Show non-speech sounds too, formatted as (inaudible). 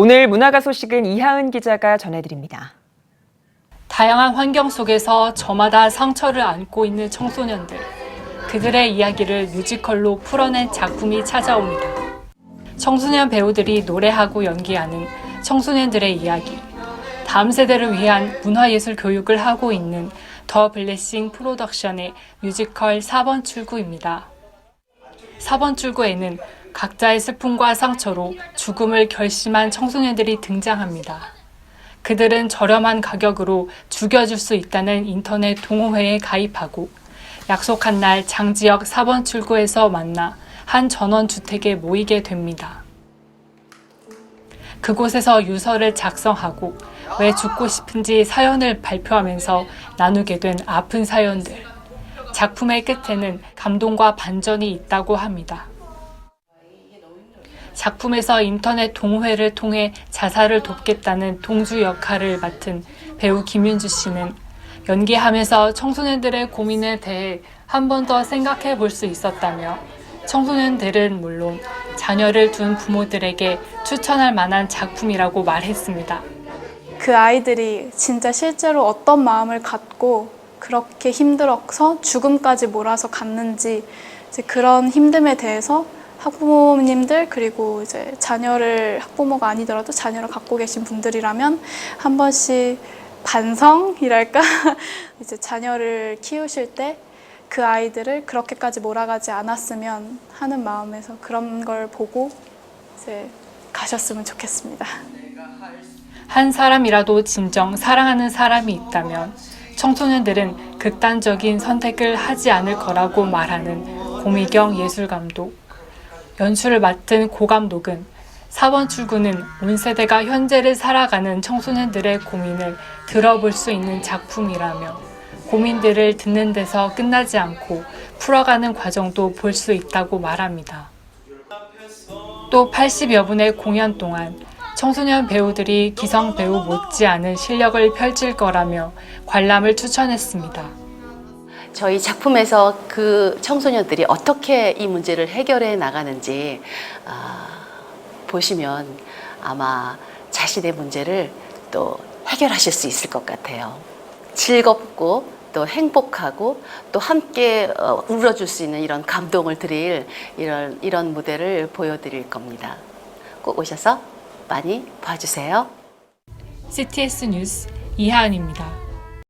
오늘 문화가 소식은 이하은 기자가 전해드립니다. 다양한 환경 속에서 저마다 상처를 안고 있는 청소년들. 그들의 이야기를 뮤지컬로 풀어낸 작품이 찾아옵니다. 청소년 배우들이 노래하고 연기하는 청소년들의 이야기. 다음 세대를 위한 문화예술 교육을 하고 있는 더 블레싱 프로덕션의 뮤지컬 4번 출구입니다. 4번 출구에는 각자의 슬픔과 상처로 죽음을 결심한 청소년들이 등장합니다. 그들은 저렴한 가격으로 죽여줄 수 있다는 인터넷 동호회에 가입하고 약속한 날 장지역 4번 출구에서 만나 한 전원주택에 모이게 됩니다. 그곳에서 유서를 작성하고 왜 죽고 싶은지 사연을 발표하면서 나누게 된 아픈 사연들. 작품의 끝에는 감동과 반전이 있다고 합니다. 작품에서 인터넷 동호회를 통해 자살을 돕겠다는 동주 역할을 맡은 배우 김윤주 씨는 연기하면서 청소년들의 고민에 대해 한 번 더 생각해 볼 수 있었다며 청소년들은 물론 자녀를 둔 부모들에게 추천할 만한 작품이라고 말했습니다. 그 아이들이 진짜 실제로 어떤 마음을 갖고 그렇게 힘들어서 죽음까지 몰아서 갔는지 그런 힘듦에 대해서 학부모님들 그리고 이제 자녀를 학부모가 아니더라도 자녀를 갖고 계신 분들이라면 한 번씩 반성이랄까 (laughs) 이제 자녀를 키우실 때 그 아이들을 그렇게까지 몰아가지 않았으면 하는 마음에서 그런 걸 보고 이제 가셨으면 좋겠습니다. 한 사람이라도 진정 사랑하는 사람이 있다면 청소년들은 극단적인 선택을 하지 않을 거라고 말하는 고미경 예술 감독. 연출을 맡은 고 감독은 4번 출구는 온 세대가 현재를 살아가는 청소년들의 고민을 들어볼 수 있는 작품이라며 고민들을 듣는 데서 끝나지 않고 풀어가는 과정도 볼 수 있다고 말합니다. 또 80여 분의 공연 동안 청소년 배우들이 기성 배우 못지않은 실력을 펼칠 거라며 관람을 추천했습니다. 저희 작품에서 그 청소년들이 어떻게 이 문제를 해결해 나가는지 아, 보시면 아마 자신의 문제를 또 해결하실 수 있을 것 같아요. 즐겁고 또 행복하고 또 함께 어, 울어줄 수 있는 이런 감동을 드릴 이런 이런 무대를 보여드릴 겁니다. 꼭 오셔서 많이 봐주세요. CTS 뉴스 이하은입니다.